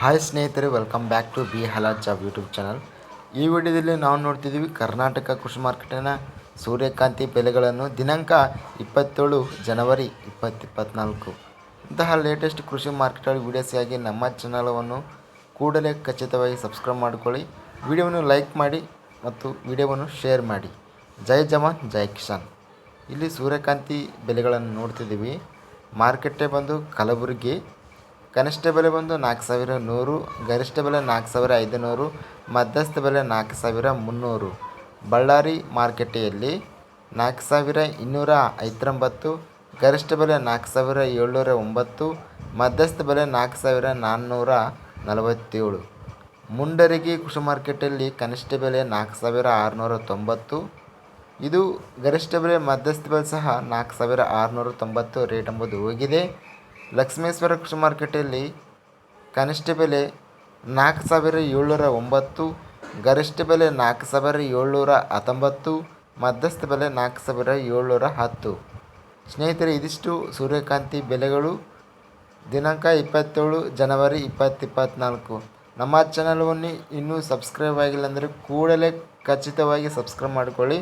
Hi ಸ್ನೇಹಿತರೆ welcome back to ಬಿ ಹಲಾಜ್ ಜಾಬ್ ಯೂಟ್ಯೂಬ್ ಚಾನಲ್ ಈ ವಿಡಿಯೋದಲ್ಲಿ ನಾವು ನೋಡ್ತಿದ್ದೀವಿ ಕರ್ನಾಟಕ ಕೃಷಿ ಮಾರ್ಕೆಟಿನ ಸೂರ್ಯಕಾಂತಿ ಬೆಲೆಗಳನ್ನು ದಿನಾಂಕ ಇಪ್ಪತ್ತೇಳು ಜನವರಿ ಇಪ್ಪತ್ತಿಪ್ಪತ್ನಾಲ್ಕು ಇಂತಹ ಲೇಟೆಸ್ಟ್ ಕೃಷಿ ಮಾರ್ಕೆಟ್ಗಳ ವೀಡಿಯೋಸ್ಗಾಗಿ ನಮ್ಮ ಚಾನಲವನ್ನು ಕೂಡಲೇ ಖಚಿತವಾಗಿ ಸಬ್ಸ್ಕ್ರೈಬ್ ಮಾಡಿಕೊಳ್ಳಿ. ವಿಡಿಯೋವನ್ನು ಲೈಕ್ ಮಾಡಿ ಮತ್ತು ವಿಡಿಯೋವನ್ನು ಶೇರ್ ಮಾಡಿ. ಜೈ ಜವಾನ್, ಜೈ ಕಿಸಾನ್. ಇಲ್ಲಿ ಸೂರ್ಯಕಾಂತಿ ಬೆಲೆಗಳನ್ನು ನೋಡ್ತಿದ್ದೀವಿ. ಮಾರ್ಕೆಟೇ ಬಂದು ಕಲಬುರಗಿ ಕನಿಷ್ಠ ಬೆಲೆ ಬಂದು ನಾಲ್ಕು ಸಾವಿರ ನೂರು, ಗರಿಷ್ಠ ಬೆಲೆ ನಾಲ್ಕು ಸಾವಿರ ಐದುನೂರು, ಮಧ್ಯಸ್ಥ ಬೆಲೆ ನಾಲ್ಕು ಸಾವಿರ ಮುನ್ನೂರು. ಬಳ್ಳಾರಿ ಮಾರುಕಟ್ಟೆಯಲ್ಲಿ ನಾಲ್ಕು ಸಾವಿರ ಇನ್ನೂರ ಐವತ್ತೊಂಬತ್ತು, ಗರಿಷ್ಠ ಬೆಲೆ ನಾಲ್ಕು ಸಾವಿರ ಏಳ್ನೂರ ಒಂಬತ್ತು, ಮಧ್ಯಸ್ಥ ಬೆಲೆ ನಾಲ್ಕು ಸಾವಿರ ನಾನ್ನೂರ ನಲವತ್ತೇಳು. ಮುಂಡರಗಿ ಕೃಷಿ ಮಾರ್ಕೆಟಲ್ಲಿ ಕನಿಷ್ಠ ಬೆಲೆ ನಾಲ್ಕು ಸಾವಿರ ಆರುನೂರ ತೊಂಬತ್ತು. ಇದು ಗರಿಷ್ಠ ಬೆಲೆ ಮಧ್ಯಸ್ಥ ಬೆಲೆ ಸಹ ನಾಲ್ಕು ಸಾವಿರ ಆರುನೂರ ತೊಂಬತ್ತು ರೇಟ್ ಎಂಬುದು ಹೋಗಿದೆ. ಲಕ್ಷ್ಮೇಶ್ವರ ಕೃಷಿ ಮಾರ್ಕೆಟಲ್ಲಿ ಕನಿಷ್ಠ ಬೆಲೆ ನಾಲ್ಕು ಸಾವಿರ ಏಳ್ನೂರ ಒಂಬತ್ತು, ಗರಿಷ್ಠ ಬೆಲೆ ನಾಲ್ಕು ಸಾವಿರ ಏಳ್ನೂರ ಹತ್ತೊಂಬತ್ತು, ಮಧ್ಯಸ್ಥ ಬೆಲೆ ನಾಲ್ಕು ಸಾವಿರ ಏಳ್ನೂರ ಹತ್ತು. ಸ್ನೇಹಿತರೆ, ಇದಿಷ್ಟು ಸೂರ್ಯಕಾಂತಿ ಬೆಲೆಗಳು. ದಿನಾಂಕ ಇಪ್ಪತ್ತೇಳು ಜನವರಿ ಇಪ್ಪತ್ತು ಇಪ್ಪತ್ತ್ನಾಲ್ಕು ನಮ್ಮ ಚಾನಲವನ್ನು ಇನ್ನೂ ಸಬ್ಸ್ಕ್ರೈಬ್ ಆಗಿಲ್ಲ ಅಂದರೆ ಕೂಡಲೇ ಖಚಿತವಾಗಿ ಸಬ್ಸ್ಕ್ರೈಬ್ ಮಾಡಿಕೊಳ್ಳಿ.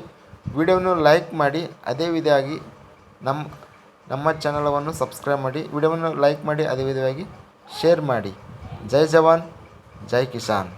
ವಿಡಿಯೋವನ್ನು ಲೈಕ್ ಮಾಡಿ, ಅದೇ ವಿಧವಾಗಿ ನಮ್ಮ ನಮ್ಮ ಚಾನಲವನ್ನು ಸಬ್ಸ್ಕ್ರೈಬ್ ಮಾಡಿ, ವಿಡಿಯೋವನ್ನು ಲೈಕ್ ಮಾಡಿ, ಅದೇ ವಿಧವಾಗಿ ಶೇರ್ ಮಾಡಿ. ಜೈ ಜವಾನ್, ಜೈ ಕಿಸಾನ್.